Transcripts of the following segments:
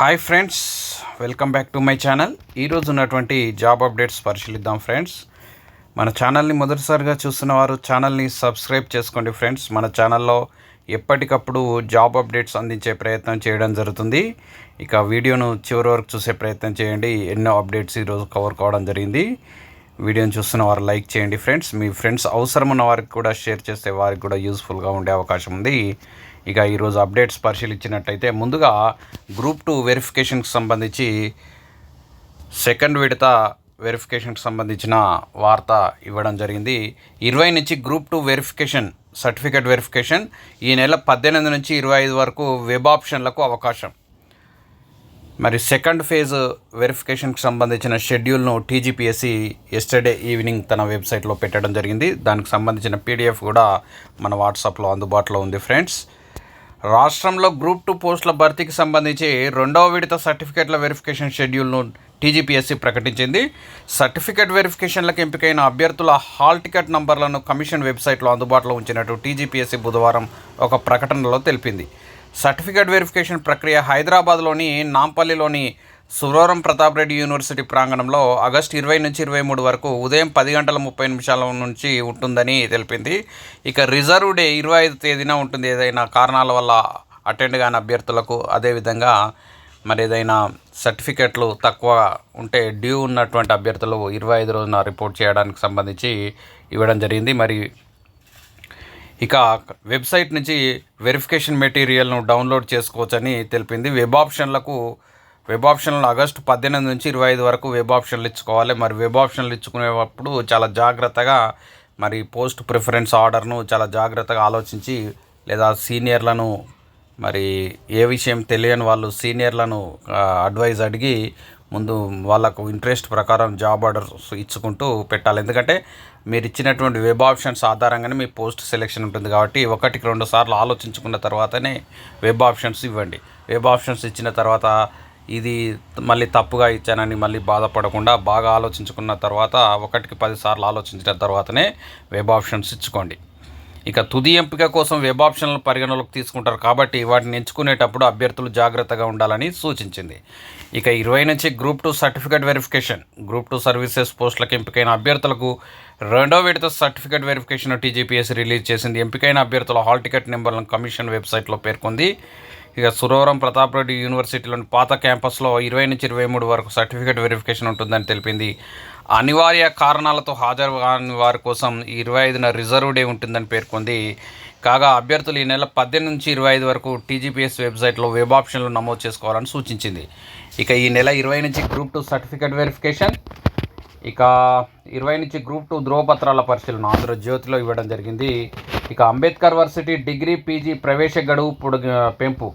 Hi friends welcome back to my channel. ఈరోజు ఉన్నటువంటి job updates పరిశీలిద్దాం ఫ్రెండ్స్. మన ఛానల్ని మొదటిసారిగా చూస్తున్న వారు ఛానల్ని సబ్స్క్రైబ్ చేసుకోండి ఫ్రెండ్స్. మన ఛానల్లో ఎప్పటికప్పుడు జాబ్ అప్డేట్స్ అందించే ప్రయత్నం చేయడం జరుగుతుంది. ఇక వీడియోను చివరి వరకు చూసే ప్రయత్నం చేయండి. ఎన్నో అప్డేట్స్ ఈరోజు కవర్ కావడం జరిగింది. వీడియోని చూస్తున్న వారు లైక్ చేయండి ఫ్రెండ్స్. మీ ఫ్రెండ్స్ అవసరం ఉన్న వారికి కూడా షేర్ చేస్తే వారికి కూడా యూస్ఫుల్గా ఉండే అవకాశం ఉంది. ఇక ఈరోజు అప్డేట్స్ పరిశీలించినట్టయితే ముందుగా గ్రూప్ టూ వెరిఫికేషన్కి సంబంధించి సెకండ్ విడత వెరిఫికేషన్కి సంబంధించిన వార్త ఇవ్వడం జరిగింది. ఇరవై నుంచి group two verification certificate verification ఈ నెల పద్దెనిమిది నుంచి ఇరవై ఐదు వరకు వెబ్ ఆప్షన్లకు అవకాశం. మరి సెకండ్ ఫేజ్ వెరిఫికేషన్కి సంబంధించిన షెడ్యూల్ను టీజీపీఎస్సి ఎస్టర్డే ఈవినింగ్ తన వెబ్సైట్లో పెట్టడం జరిగింది. దానికి సంబంధించిన పీడిఎఫ్ కూడా మన వాట్సాప్లో అందుబాటులో ఉంది ఫ్రెండ్స్. రాష్ట్రంలో గ్రూప్ టూ పోస్టుల భర్తీకి సంబంధించి రెండవ విడత సర్టిఫికేట్ల వెరిఫికేషన్ షెడ్యూల్ను టీజీపీఎస్సీ ప్రకటించింది. సర్టిఫికేట్ వెరిఫికేషన్లకు ఎంపికైన అభ్యర్థుల హాల్ టికెట్ నంబర్లను కమిషన్ వెబ్సైట్లో అందుబాటులో ఉంచినట్టు టీజీపీఎస్సీ బుధవారం ఒక ప్రకటనలో తెలిపింది. సర్టిఫికేట్ వెరిఫికేషన్ ప్రక్రియ హైదరాబాద్లోని నాంపల్లిలోని సురవరం ప్రతాప్ రెడ్డి యూనివర్సిటీ ప్రాంగణంలో ఆగస్టు ఇరవై నుంచి ఇరవై మూడు వరకు ఉదయం పది గంటల ముప్పై నిమిషాల నుంచి ఉంటుందని తెలిపింది. ఇక రిజర్వ్ డే ఇరవై ఐదు తేదీన ఉంటుంది. ఏదైనా కారణాల వల్ల అటెండ్ కాని అభ్యర్థులకు అదేవిధంగా మరి ఏదైనా సర్టిఫికెట్లు తక్కువ ఉంటే డ్యూ ఉన్నటువంటి అభ్యర్థులు ఇరవై ఐదు రోజున రిపోర్ట్ చేయడానికి సంబంధించి ఇవ్వడం జరిగింది. మరి ఇక వెబ్సైట్ నుంచి వెరిఫికేషన్ మెటీరియల్ను డౌన్లోడ్ చేసుకోవచ్చని తెలిపింది. వెబ్ ఆప్షన్లకు వెబ్ ఆప్షన్లు ఆగస్టు పద్దెనిమిది నుంచి ఇరవై ఐదు వరకు వెబ్ ఆప్షన్లు ఇచ్చుకోవాలి. మరి వెబ్ ఆప్షన్లు ఇచ్చుకునేటప్పుడు చాలా జాగ్రత్తగా మరి పోస్ట్ ప్రిఫరెన్స్ ఆర్డర్ను చాలా జాగ్రత్తగా ఆలోచించి లేదా సీనియర్లను మరి ఏ విషయం తెలియని వాళ్ళు సీనియర్లను అడ్వైజ్ అడిగి ముందు వాళ్ళకు ఇంట్రెస్ట్ ప్రకారం జాబ్ ఆర్డర్స్ ఇచ్చుకుంటూ పెట్టాలి. ఎందుకంటే మీరు ఇచ్చినటువంటి వెబ్ ఆప్షన్స్ ఆధారంగానే మీ పోస్ట్ సెలెక్షన్ ఉంటుంది కాబట్టి ఒకటికి రెండు సార్లు ఆలోచించుకున్న తర్వాతనే వెబ్ ఆప్షన్స్ ఇవ్వండి. వెబ్ ఆప్షన్స్ ఇచ్చిన తర్వాత ఇది మళ్ళీ తప్పుగా ఇచ్చానని మళ్ళీ బాధపడకుండా బాగా ఆలోచించుకున్న తర్వాత ఒకటికి పదిసార్లు ఆలోచించిన తర్వాతనే వెబ్ ఆప్షన్స్ ఇచ్చుకోండి. ఇక తుది ఎంపిక కోసం వెబ్ ఆప్షన్లను పరిగణలోకి తీసుకుంటారు కాబట్టి వాటిని ఎంచుకునేటప్పుడు అభ్యర్థులు జాగ్రత్తగా ఉండాలని సూచించింది. ఇక ఇరవై నుంచి group two certificate verification group two services పోస్టులకు ఎంపికైన అభ్యర్థులకు రెండో విడత సర్టిఫికేట్ వెరిఫికేషన్ టీజీపీఎస్ రిలీజ్ చేసింది. ఎంపికైన అభ్యర్థుల హాల్ టికెట్ నెంబర్లను కమిషన్ వెబ్సైట్లో పేర్కొంది. ఇక సురవరం ప్రతాప్ రెడ్డి యూనివర్సిటీలోని పాత క్యాంపస్లో ఇరవై నుంచి ఇరవై మూడు వరకు సర్టిఫికేట్ వెరిఫికేషన్ ఉంటుందని తెలిపింది. అనివార్య కారణాలతో హాజరు కాని వారి కోసం ఈ ఇరవై ఐదున రిజర్వ్ డే ఉంటుందని పేర్కొంది. కాగా అభ్యర్థులు ఈ నెల పద్దెనిమిది నుంచి ఇరవై ఐదు వరకు టీజీపీఎస్ వెబ్సైట్లో వెబ్ ఆప్షన్లు నమోదు చేసుకోవాలని సూచించింది. ఇక ఈ నెల ఇరవై నుంచి గ్రూప్ టూ సర్టిఫికేట్ వెరిఫికేషన్ ఇక ఇరవై నుంచి గ్రూప్ టూ ధ్రువపత్రాల పరిశీలన ఆంధ్రజ్యోతిలో ఇవ్వడం జరిగింది. ఇక అంబేద్కర్ వర్సిటీ డిగ్రీ పీజీ ప్రవేశ గడువు పొడి పెంపు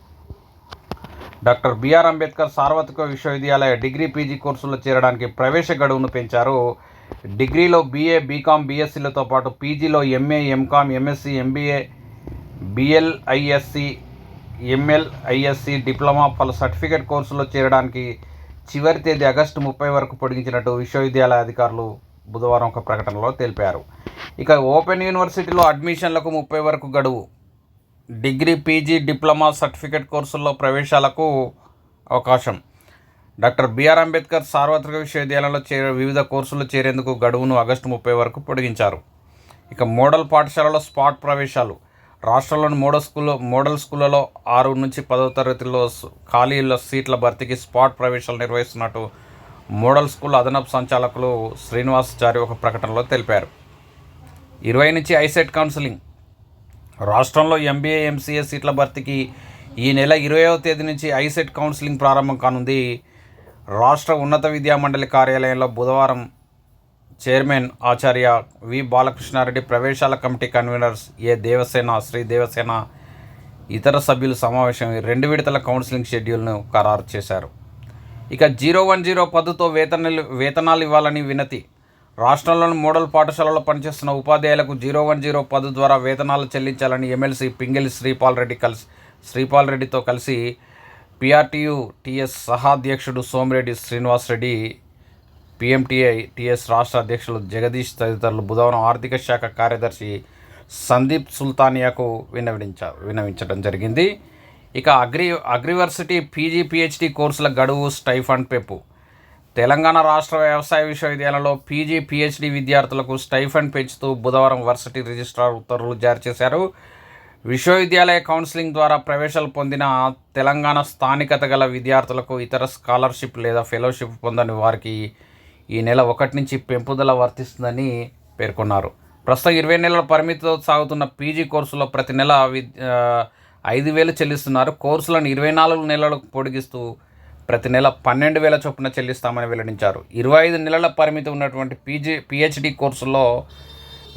డాక్టర్ బిఆర్ అంబేద్కర్ సార్వత్రిక విశ్వవిద్యాలయ డిగ్రీ పీజీ కోర్సుల్లో చేరడానికి ప్రవేశ గడువును పెంచారు. డిగ్రీలో బీఏ బీకామ్ బీఎస్సీలతో పాటు పీజీలో MA MCom MSc MBA BLISc MLISc diploma పలు సర్టిఫికేట్ కోర్సుల్లో చేరడానికి చివరి తేదీ ఆగస్టు ముప్పై వరకు పొడిగించినట్టు విశ్వవిద్యాలయ అధికారులు బుధవారం ఒక ప్రకటనలో తెలిపారు. ఇక ఓపెన్ యూనివర్సిటీలో అడ్మిషన్లకు ముప్పై వరకు గడువు. డిగ్రీ పీజీ డిప్లొమా సర్టిఫికేట్ కోర్సుల్లో ప్రవేశాలకు అవకాశం. డాక్టర్ బిఆర్ అంబేద్కర్ సార్వత్రిక విశ్వవిద్యాలయంలో చేరే వివిధ కోర్సుల్లో చేరేందుకు గడువును ఆగస్టు ముప్పై వరకు పొడిగించారు. ఇక మోడల్ పాఠశాలలో స్పాట్ ప్రవేశాలు. రాష్ట్రంలోని మోడల్ స్కూల్లో మోడల్ స్కూళ్ళలో ఆరు నుంచి పదవ తరగతిలో ఖాళీల సీట్ల భర్తీకి స్పాట్ ప్రవేశాలు నిర్వహిస్తున్నట్టు మోడల్ స్కూల్ అదనపు సంచాలకులు శ్రీనివాసాచారి ఒక ప్రకటనలో తెలిపారు. ఇరవై నుంచి ఐసెట్ కౌన్సిలింగ్ రాష్ట్రంలో ఎంబీఏ ఎంసీఏ సీట్ల భర్తీకి ఈ నెల ఇరవైవ తేదీ నుంచి ఐసెట్ కౌన్సిలింగ్ ప్రారంభం కానుంది. రాష్ట్ర ఉన్నత విద్యా మండలి కార్యాలయంలో బుధవారం chairman Acharya V Balakrishna Reddy ప్రవేశాల committee convenors A Devasena Sri Devasena ఇతర సభ్యులు సమావేశం రెండు విడతల కౌన్సిలింగ్ షెడ్యూల్ను ఖరారు చేశారు. ఇక జీరో వన్ జీరో పద్ధతితో వేతనాలు వేతనాలు ఇవ్వాలని వినతి రాష్ట్రంలోని మోడల్ పాఠశాలలో పనిచేస్తున్న ఉపాధ్యాయులకు జీరో వన్ జీరో పదు ద్వారా వేతనాలు చెల్లించాలని ఎమ్మెల్సీ పింగిలి శ్రీపాల్ రెడ్డి కలిసి శ్రీపాల్ రెడ్డితో కలిసి పిఆర్టీయు టీఎస్ సహాధ్యక్షుడు సోమిరెడ్డి శ్రీనివాస్ రెడ్డి పిఎంటీఐ టీఎస్ రాష్ట్ర అధ్యక్షులు జగదీష్ తదితరులు బుధవారం ఆర్థిక శాఖ కార్యదర్శి సందీప్ సుల్తానియాకు విన్నవించ విన్నవించడం జరిగింది. ఇక అగ్రి అగ్రివర్సిటీ పీజీ పిహెచ్డి కోర్సుల గడువు స్టైఫండ్ పెప్పు తెలంగాణ రాష్ట్ర వ్యవసాయ విశ్వవిద్యాలయంలో పీజీ పిహెచ్డి విద్యార్థులకు స్టైఫండ్ పెంచుతూ బుధవారం వర్సిటీ రిజిస్ట్రార్ ఉత్తర్వులు జారీ చేశారు. విశ్వవిద్యాలయ కౌన్సిలింగ్ ద్వారా ప్రవేశాలు పొందిన తెలంగాణ స్థానికత గల విద్యార్థులకు ఇతర స్కాలర్షిప్ లేదా ఫెలోషిప్ పొందని వారికి ఈ నెల ఒకటి నుంచి పెంపుదల వర్తిస్తుందని పేర్కొన్నారు. ప్రస్తుతం ఇరవై నెలల పరిమితితో సాగుతున్న పీజీ కోర్సులో ప్రతి నెల విద్ ఐదు వేలు చెల్లిస్తున్నారు. కోర్సులను ఇరవై నాలుగు నెలలకు పొడిగిస్తూ ప్రతి నెల పన్నెండు వేల చొప్పున చెల్లిస్తామని వెల్లడించారు. ఇరవై ఐదు నెలల పరిమితి ఉన్నటువంటి పీజీ పిహెచ్డి కోర్సుల్లో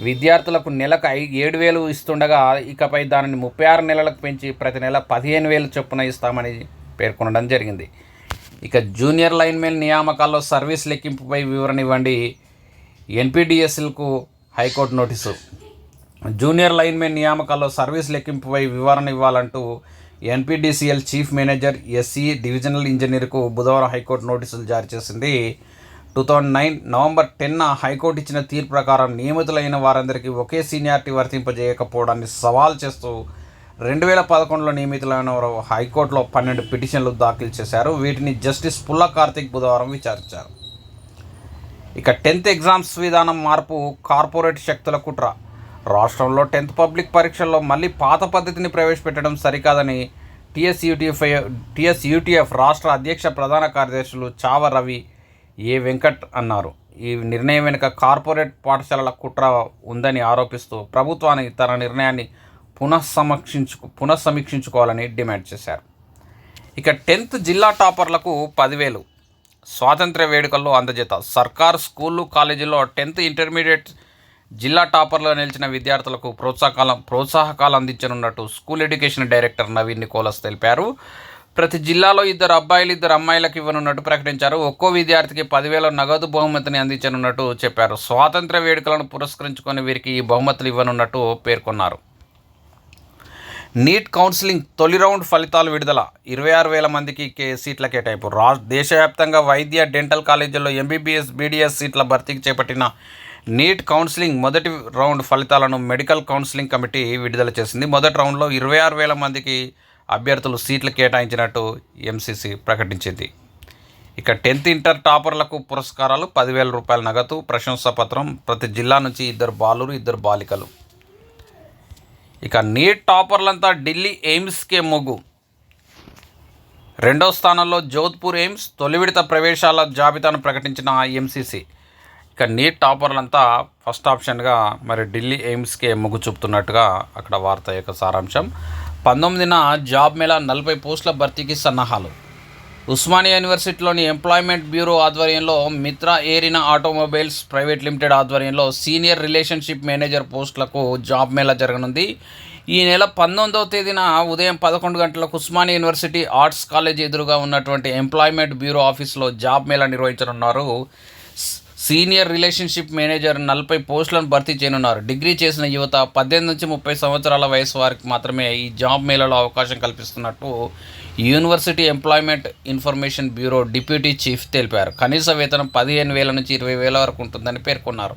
విద్యార్థులకు నెలకు ఐ ఏడు వేలు ఇస్తుండగా ఇకపై దానిని ముప్పై ఆరు నెలలకు పెంచి ప్రతి నెల పదిహేను వేలు చొప్పున ఇస్తామని పేర్కొనడం జరిగింది. ఇక జూనియర్ లైన్మెన్ నియామకాల్లో సర్వీస్ లెక్కింపుపై వివరణ ఇవ్వండి. ఎన్పిడిఎస్ఎల్కు high court notice. Junior linemen నియామకాల్లో service లెక్కింపుపై వివరణ ఇవ్వాలంటూ NPDCL chief manager SC divisional ఇంజనీర్కు బుధవారం హైకోర్టు నోటీసులు జారీ చేసింది. Two thousand nine November టెన్న high court ఇచ్చిన తీర్పు ప్రకారం నియమితులైన వారందరికీ ఒకే సీనియారిటీ వర్తింపజేయకపోవడాన్ని సవాల్ చేస్తూ రెండు వేల పదకొండులో నియమితులైన వారు హైకోర్టులో పన్నెండు పిటిషన్లు దాఖలు చేశారు. వీటిని జస్టిస్ పుల్ల కార్తిక్ బుధవారం విచారించారు. ఇక టెన్త్ ఎగ్జామ్స్ విధానం మార్పు కార్పొరేట్ శక్తుల కుట్ర. రాష్ట్రంలో టెన్త్ పబ్లిక్ పరీక్షల్లో మళ్ళీ పాత పద్ధతిని ప్రవేశపెట్టడం సరికాదని టిఎస్ యూటీఎఫ్ టిఎస్ యూటీఎఫ్ రాష్ట్ర అధ్యక్ష ప్రధాన కార్యదర్శులు చావ రవి ఏ వెంకట్ అన్నారు. ఈ నిర్ణయం వెనుక కార్పొరేట్ పాఠశాలల కుట్ర ఉందని ఆరోపిస్తూ ప్రభుత్వాన్ని తన నిర్ణయాన్ని పునఃసమీక్షించుకు పునఃసమీక్షించుకోవాలని డిమాండ్ చేశారు. ఇక టెన్త్ జిల్లా టాపర్లకు పదివేలు. స్వాతంత్ర వేడుకల్లో అందజేత. సర్కార్ స్కూళ్ళు కాలేజీల్లో టెన్త్ ఇంటర్మీడియట్ జిల్లా టాపర్లో నిలిచిన విద్యార్థులకు ప్రోత్సాహకాలం ప్రోత్సాహకాలు అందించనున్నట్టు school education director Naveen Nicholas తెలిపారు. ప్రతి జిల్లాలో ఇద్దరు అబ్బాయిలు ఇద్దరు అమ్మాయిలకు ఇవ్వనున్నట్టు ప్రకటించారు. ఒక్కో విద్యార్థికి పదివేల నగదు బహుమతిని అందించనున్నట్టు చెప్పారు. స్వాతంత్ర వేడుకలను పురస్కరించుకొని వీరికి ఈ బహుమతులు ఇవ్వనున్నట్టు పేర్కొన్నారు. నీట్ కౌన్సిలింగ్ తొలి రౌండ్ ఫలితాలు విడుదల. ఇరవై ఆరు వేల మందికి కే సీట్ల కేటాయింపు. రా దేశవ్యాప్తంగా వైద్య డెంటల్ కాలేజీల్లో ఎంబీబీఎస్ బీడీఎస్ సీట్ల భర్తీకి చేపట్టిన నీట్ కౌన్సిలింగ్ మొదటి రౌండ్ ఫలితాలను మెడికల్ కౌన్సిలింగ్ కమిటీ విడుదల చేసింది. మొదటి రౌండ్లో ఇరవై ఆరు వేల మందికి అభ్యర్థులు సీట్లు కేటాయించినట్టు ఎంసీసీ ప్రకటించింది. ఇక టెన్త్ ఇంటర్ టాపర్లకు పురస్కారాలు పదివేల రూపాయల నగదు ప్రశంసాపత్రం ప్రతి జిల్లా నుంచి ఇద్దరు బాలురు ఇద్దరు బాలికలు. ఇక నీట్ టాపర్లంతా ఢిల్లీ ఎయిమ్స్కే మొగ్గు. రెండో స్థానంలో జోధ్పూర్ ఎయిమ్స్ తొలి విడత ప్రవేశాల జాబితాను ప్రకటించిన ఎంసీసీ. ఇక నీట్ టాపర్లంతా ఫస్ట్ ఆప్షన్గా మరి ఢిల్లీ ఎయిమ్స్కే మొగ్గు చూపుతున్నట్టుగా అక్కడ వార్త యొక్క సారాంశం. పంతొమ్మిదిన జాబ్ మేళా నలభై పోస్టుల భర్తీకి సన్నాహాలు. ఉస్మానియా యూనివర్సిటీలోని ఎంప్లాయ్మెంట్ బ్యూరో ఆధ్వర్యంలో Mitra arena automobiles private limited ఆధ్వర్యంలో సీనియర్ రిలేషన్షిప్ మేనేజర్ పోస్టులకు జాబ్ మేళా జరగనుంది. ఈ నెల పంతొమ్మిదవ తేదీన ఉదయం పదకొండు గంటలకు ఉస్మానియా యూనివర్సిటీ ఆర్ట్స్ కాలేజ్ ఎదురుగా ఉన్నటువంటి ఎంప్లాయ్మెంట్ బ్యూరో ఆఫీస్లో జాబ్ మేళా నిర్వహించనున్నారు. సీనియర్ రిలేషన్షిప్ మేనేజర్ నలభై పోస్టులను భర్తీ చేయనున్నారు. డిగ్రీ చేసిన యువత పద్దెనిమిది నుంచి ముప్పై సంవత్సరాల వయసు వారికి మాత్రమే ఈ జాబ్ మేళలో అవకాశం కల్పిస్తున్నట్టు university employment information bureau deputy chief తెలిపారు. కనీస వేతనం పదిహేను వేల నుంచి ఇరవై వేల వరకు ఉంటుందని పేర్కొన్నారు.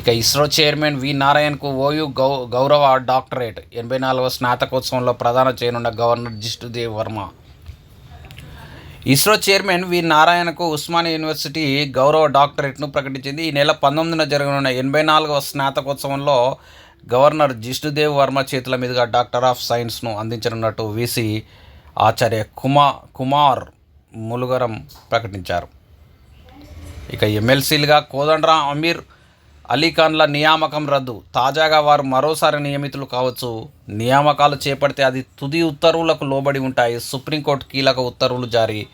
ఇక ఇస్రో చైర్మన్ వి నారాయణకు ఓయూ గౌ గౌరవ డాక్టరేట్. ఎనభై నాలుగవ స్నాతకోత్సవంలో ప్రదానం చేయనున్న governor Jishnudev Varma. ISRO chairman V నారాయణకు ఉస్మానియా యూనివర్సిటీ గౌరవ డాక్టరేట్ను ప్రకటించింది. ఈ నెల పంతొమ్మిదిన జరగనున్న ఎనభై నాలుగవ స్నాతకోత్సవంలో గవర్నర్ జిష్ణుదేవ్ వర్మ చేతుల మీదుగా డాక్టర్ ఆఫ్ సైన్స్ను అందించనున్నట్టు వీసీ ఆచార్య కుమా కుమార్ ములుగరం ప్రకటించారు. ఇక ఎమ్మెల్సీలుగా కోదండరాం అమీర్ అలీఖాన్ల నియామకం రద్దు. తాజాగా వారు మరోసారి నియమితులు కావచ్చు. నియామకాలు చేపడితే అది తుది ఉత్తర్వులకు లోబడి ఉంటాయి. సుప్రీంకోర్టు కీలక ఉత్తర్వులు జారీ.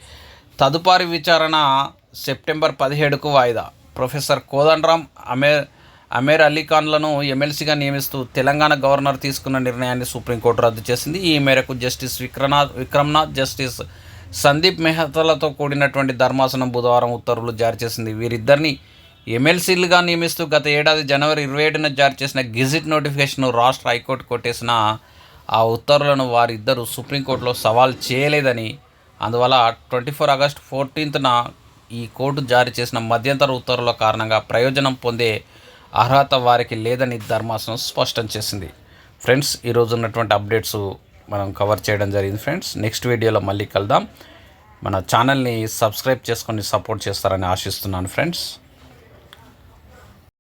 తదుపరి విచారణ సెప్టెంబర్ పదిహేడుకు వాయిదా. ప్రొఫెసర్ కోదండరాం అమేర్ అమీర్ అలీఖాన్లను ఎమ్మెల్సీగా నియమిస్తూ తెలంగాణ గవర్నర్ తీసుకున్న నిర్ణయాన్ని సుప్రీంకోర్టు రద్దు చేసింది. ఈ మేరకు జస్టిస్ విక్రనాథ్ విక్రమ్నాథ్ జస్టిస్ సందీప్ మెహతాలతో కూడినటువంటి ధర్మాసనం బుధవారం ఉత్తర్వులు జారీ చేసింది. వీరిద్దరిని ఎమ్మెల్సీలుగా నియమిస్తూ గత ఏడాది జనవరి ఇరవై ఏడున జారీ చేసిన గెజిట్ నోటిఫికేషన్ రాష్ట్ర హైకోర్టు కొట్టేసిన ఆ ఉత్తర్వులను వారిద్దరూ సుప్రీంకోర్టులో సవాల్ చేయలేదని అందువల్ల ట్వంటీ ఫోర్ ఆగస్ట్ ఫోర్టీన్త్న ఈ కోర్టు జారీ చేసిన మధ్యంతర ఉత్తర్వుల కారణంగా ప్రయోజనం పొందే అర్హత వారికి లేదని ధర్మాసనం స్పష్టం చేసింది. ఫ్రెండ్స్ ఈరోజు ఉన్నటువంటి అప్డేట్స్ మనం కవర్ చేయడం జరిగింది ఫ్రెండ్స్. నెక్స్ట్ వీడియోలో మళ్ళీ కలుద్దాం. మన ఛానల్ని సబ్స్క్రైబ్ చేసుకొని సపోర్ట్ చేస్తారని ఆశిస్తున్నాను ఫ్రెండ్స్.